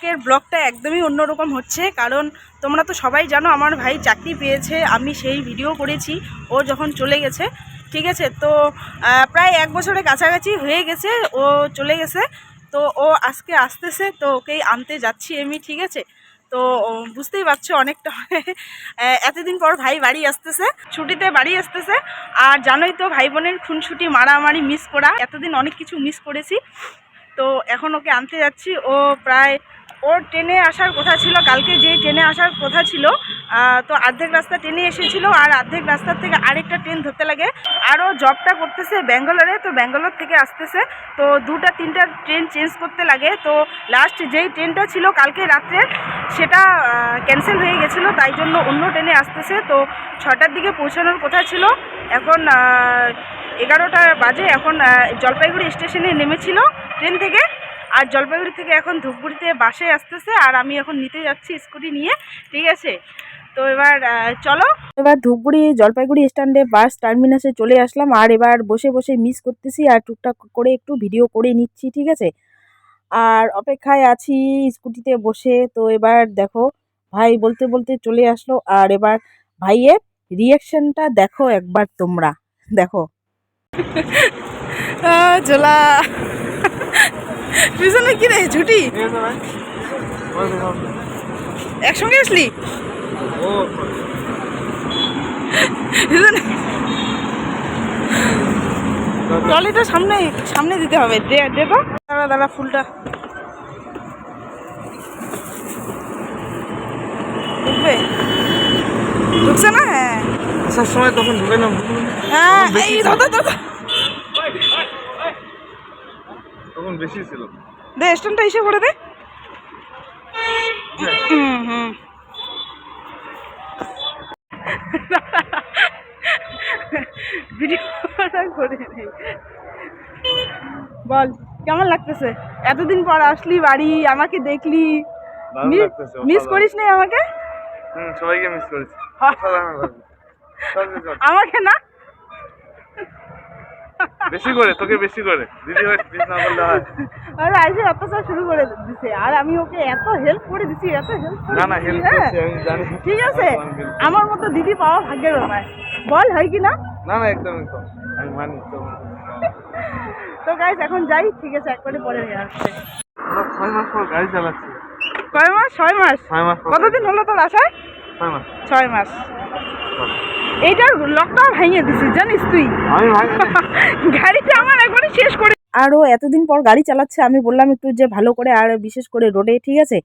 আজকের ব্লগটা একদমই অন্যরকম হচ্ছে, কারণ তোমরা তো সবাই জানো আমার ভাই চাকরি পেয়েছে, আমি সেই ভিডিও করেছি, ও যখন চলে গেছে, ঠিক আছে? তো প্রায় এক বছরের কাছাকাছি হয়ে গেছে, ও চলে গেছে, তো ও আজকে আসতেছে, তো ওকেই আনতে যাচ্ছি আমি, ঠিক আছে? তো বুঝতেই পারছ অনেকটা এতদিন পর ভাই বাড়ি আসতেছে, ছুটিতে বাড়ি আসতেছে, আর জানোই তো ভাই বোনের খুনছুটি মারামারি, মিস করা, এতদিন অনেক কিছু মিস করেছি, তো এখন ওকে আনতে যাচ্ছি, ও প্রায় ওর ট্রেনে আসার কথা ছিল, কালকে যে ট্রেনে আসার কথা ছিল তো অর্ধেক রাস্তা ট্রেনে এসেছিল আর অর্ধেক রাস্তার থেকে আরেকটা ট্রেন ধরতে লাগে। আরও জবটা করতেছে ব্যাঙ্গালোরে, তো ব্যাঙ্গালোর থেকে আসতেছে। তো দুটা, তিনটা ট্রেন চেঞ্জ করতে লাগে। তো লাস্ট যেই ট্রেনটা ছিল কালকে রাত্রে, সেটা ক্যান্সেল হয়ে গেছিল, তাই জন্য অন্য ট্রেনে আসতেছে। তো ছটার দিকে পৌঁছানোর কথা ছিল। এখন এগারোটা বাজে, এখন জলপাইগুড়ি স্টেশনে নেমেছিল ট্রেন থেকে। আর জলপাইগুড়ি থেকে এখন ধূপগুড়িতে বাসে আসতেছে আর আমি এখন নিতে যাচ্ছি স্কুটি নিয়ে, ঠিক আছে? তো এবার চলো। এবার ধূপগুড়ি, জলপাইগুড়ি স্ট্যান্ডে বাস টার্মিনাসে চলে আসলাম আর এবার বসে বসে মিস করতেছি আর টুকটাক করে একটু ভিডিও করে নিচ্ছি, ঠিক আছে? আর অপেক্ষায় আছি স্কুটিতে বসে, তো এবার দেখো, ভাই বলতে বলতে চলে আসলো আর এবার ভাইয়ের রিয়াকশনটা দেখো একবার তোমরা, দেখো। জোলা। পিছনে কি রে ঝুটি? একসঙ্গে আসলি? ট্রলিটা সামনে সামনে দিতে হবে দে দে তো। দাঁড়া দাঁড়া ফুলটা। ঢুকবে? ঢুকছে না? হ্যাঁ। আসার সময় তখন ঢুকে না। হ্যাঁ এই দাদা দাদা তখন বেশি ছিল। দে স্ট্যান্ডটা এসে করে দে। হুম হুম। ভিডিওটা করে নেই বল কেমন লাগতেছে? এতদিন পর আসলি বাড়ি আমাকে দেখলি। মিস। করিস নাই আমাকে? সবাইকে মিস করেছি। আমাকে না? বেশি করে তোকে বেশি করে। দিদি হয় মিস না করলে হয়। আরে আইসে অত্যাচার শুরু করে দিছে। আর আমি ওকে এত হেল্প করে দিছি এত হেল্প না না হেল্প হ্যাঁ। করছি আমি জানি। ঠিক আছে। আমার মতো দিদি পাওয়া ভাগ্যের ব্যাপার। বল হয় কি না? না না একদম একদম। আমি মানি তো গাইজ এখন যাই ঠিক আছে একবারে পরে আসছে। ছয় মাস পর গাড়ি চালাচ্ছি। কয় মাস? ছয় মাস? ছয় মাস কতদিন হলো তোর আসায় ছয় মাস। ছয় মাস। এইটার লকডাউন ভেঙে দিছিস জানিস তুই? গাড়িটা আমার একবারে শেষ করে আরও এতদিন পর গাড়ি চালাচ্ছে আমি বললাম একটু যে ভালো করে আর বিশেষ করে রোডে ঠিক আছে?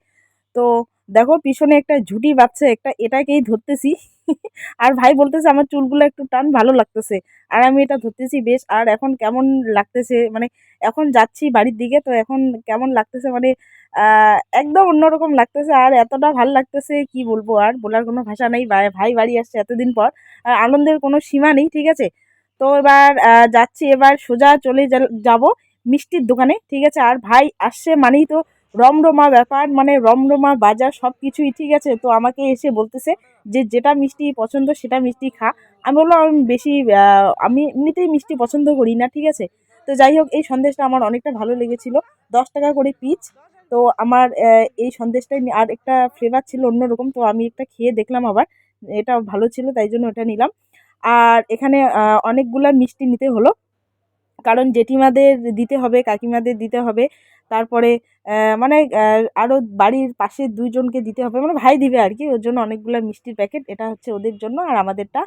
তো দেখো পিছনে একটা ঝুটি বাচ্চা একটা এটাকেই ধরতেছি। আর ভাই বলতেছে আমার চুলগুলো একটু টান ভালো লাগতেছে। আর আমি এটা ধরতেছি বেশ আর এখন কেমন লাগতেছে? মানে এখন যাচ্ছি বাড়ির দিকে তো এখন কেমন লাগতেছে? মানে একদম অন্যরকম লাগতেছে। আর এতটা ভালো লাগতেছে, কি বলব? আর বলার কোনো ভাষা নেই। ভাই বাড়ি আসছে এতদিন পর। আনন্দের কোনো সীমা নেই, ঠিক আছে? তো এবার যাচ্ছি এবার সোজা চলে যাব মিষ্টির দোকানে, ঠিক আছে? আর ভাই আসছে মানেই তো রমরমা ব্যাপার মানে রমরমা বাজার সব কিছুই ঠিক আছে? তো আমাকে এসে বলতেছে যে, যেটা মিষ্টি পছন্দ, সেটা মিষ্টি খা। আমি বললাম, আমি বেশি আমি এমনিতেই মিষ্টি পছন্দ করি না, ঠিক আছে? তো যাই হোক, এই সন্দেশটা আমার অনেকটা ভালো লেগেছিল। দশ টাকা করে পিচ তো আমার এই সন্দেশটাই আর একটা ফ্লেভার ছিল অন্যরকম, তো আমি একটা খেয়ে দেখলাম আবার, এটা ভালো ছিল, তাই জন্য ওটা নিলাম। আর এখানে অনেকগুলা মিষ্টি নিতে হলো, কারণ জেঠিমাদের দিতে হবে, কাকিমাদের দিতে হবে, তারপরে মানে আরও বাড়ির পাশে দুইজনকে দিতে হবে মানে ভাই দিবে আর কি, ওর জন্য অনেকগুলো মিষ্টির প্যাকেট এটা হচ্ছে ওদের জন্য, আর আমাদেরটা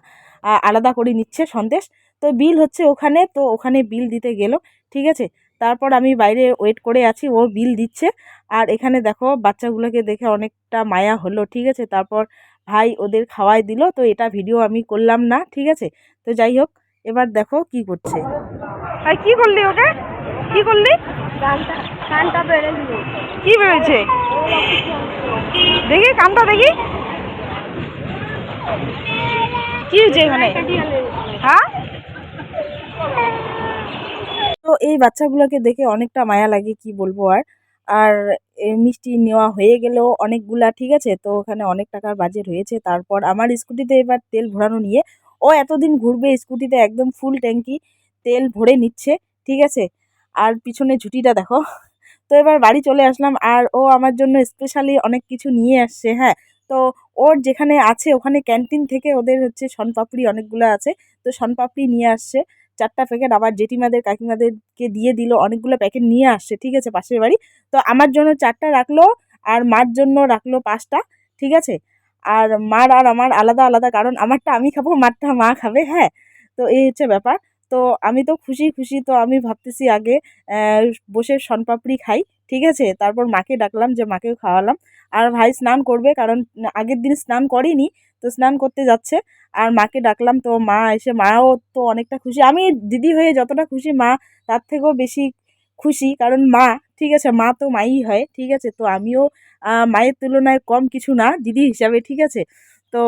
আলাদা করে নিচ্ছে সন্দেশ। তো বিল হচ্ছে ওখানে, তো ওখানে বিল দিতে গেল, ঠিক আছে? তারপর আমি বাইরে ওয়েট করে আছি ও বিল দিচ্ছে। আর এখানে দেখো বাচ্চাগুলোকে দেখে অনেকটা মায়া হলো ঠিক আছে? তারপর ভাই ওদের খাওয়াই দিল তো এটা ভিডিও আমি করলাম না ঠিক আছে? তো যাই হোক এবার দেখো কি করছে। আর কি করলি ওকে? কি করলি? কি বেরোচ্ছে দেখি কামটা দেখি। কি হয়েছে এখানে? হ্যাঁ? এই বাচ্চাগুলোকে দেখে অনেকটা মায়া লাগে, কি বলব আর। আর মিষ্টি নেওয়া হয়ে গেলেও অনেকগুলা, ঠিক আছে? তো ওখানে অনেক টাকার বাজেট হয়েছে। তারপর আমার স্কুটিতে এবার তেল ভরানো নিয়ে, ও এতদিন ঘুরবে স্কুটিতে একদম ফুল ট্যাঙ্কি তেল ভরে নিচ্ছে, ঠিক আছে? আর পিছনে ঝুটিটা দেখো। তো এবার বাড়ি চলে আসলাম, আর ও আমার জন্য স্পেশালি অনেক কিছু নিয়ে আসছে হ্যাঁ? তো ওর যেখানে আছে, ওখানে ক্যান্টিন থেকে ওদের হচ্ছে শনপাপড়ি অনেকগুলো আছে। তো শনপাপড়ি নিয়ে আসছে। চারটা প্যাকেট আবার জেঠিমাদের কাকিমাদেরকে দিয়ে দিল, অনেকগুলো প্যাকেট নিয়ে আসছে, ঠিক আছে, পাশের বাড়ি। তো আমার জন্য চারটা রাখল আর মার জন্য রাখল পাঁচটা, ঠিক আছে? আর মার আর আমার আলাদা আলাদা, কারণ আমারটা আমি খাব, মারটা মা খাবে হ্যাঁ? তো এই হচ্ছে ব্যাপার। তো আমি তো খুশি খুশি তো আমি ভাবতেছি আগে বসে শনপাপড়ি খাই, ঠিক আছে? তারপর মাকে ডাকলাম যে মাকেও খাওয়ালাম। আর ভাই স্নান করবে কারণ আগের দিন স্নান করেনি, তো স্নান করতে যাচ্ছে। আর মাকে ডাকলাম, তো মা এসে, মাও তো অনেকটা খুশি। আমি দিদি হয়ে যতটা খুশি, মা তার থেকেও বেশি খুশি কারণ মা, ঠিক আছে? মা তো মাই হয়, ঠিক আছে? তো আমিও মায়ের তুলনায় কম কিছু না, দিদি হিসাবে, ঠিক আছে? তো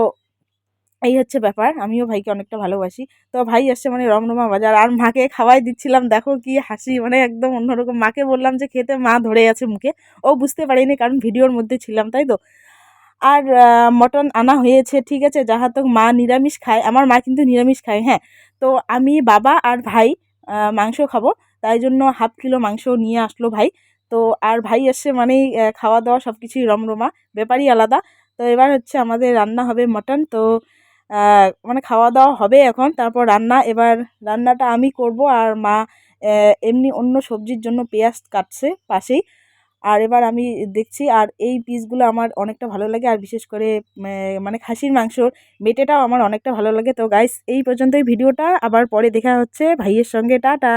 এই হচ্ছে ব্যাপার, আমিও ভাইকে অনেকটা ভালোবাসি। তো ভাই আসছে মানে রমরমা বাজার, আর মাকে খাওয়াই দিচ্ছিলাম। দেখো কি হাসি মানে একদম অন্যরকম। মাকে বললাম যে, খেতে মা ধরে আছে মুখে। ও বুঝতে পারিনি কারণ ভিডিওর মধ্যে ছিলাম, তাই তো? আর মটন আনা হয়েছে, ঠিক আছে? যাহা তো মা নিরামিষ খায়, আমার মা কিন্তু নিরামিষ খায় হ্যাঁ? তো আমি বাবা আর ভাই মাংস খাব। তাই জন্য হাফ কিলো মাংস নিয়ে আসলো ভাই। তো, আর ভাই এসছে মানেই খাওয়া দাওয়া সব কিছুই রমরমা। ব্যাপারই আলাদা। তো এবার হচ্ছে আমাদের রান্না হবে মটন। তো মানে খাওয়া দাওয়া হবে এখন। তারপর রান্না, এবার রান্নাটা আমি করব আর মা এমনি অন্য সবজির জন্য পেঁয়াজ কাটছে পাশেই। আর এবার আমি দেখছি, আর এই পিসগুলো আমার অনেকটা ভালো লাগে। আর বিশেষ করে মানে খাসির মাংস মেটেটাও আমার অনেকটা ভালো লাগে। তো গাইস এই পর্যন্তই ভিডিওটা। আবার পরে দেখা হচ্ছে। ভাইয়ের সঙ্গে, টাটা!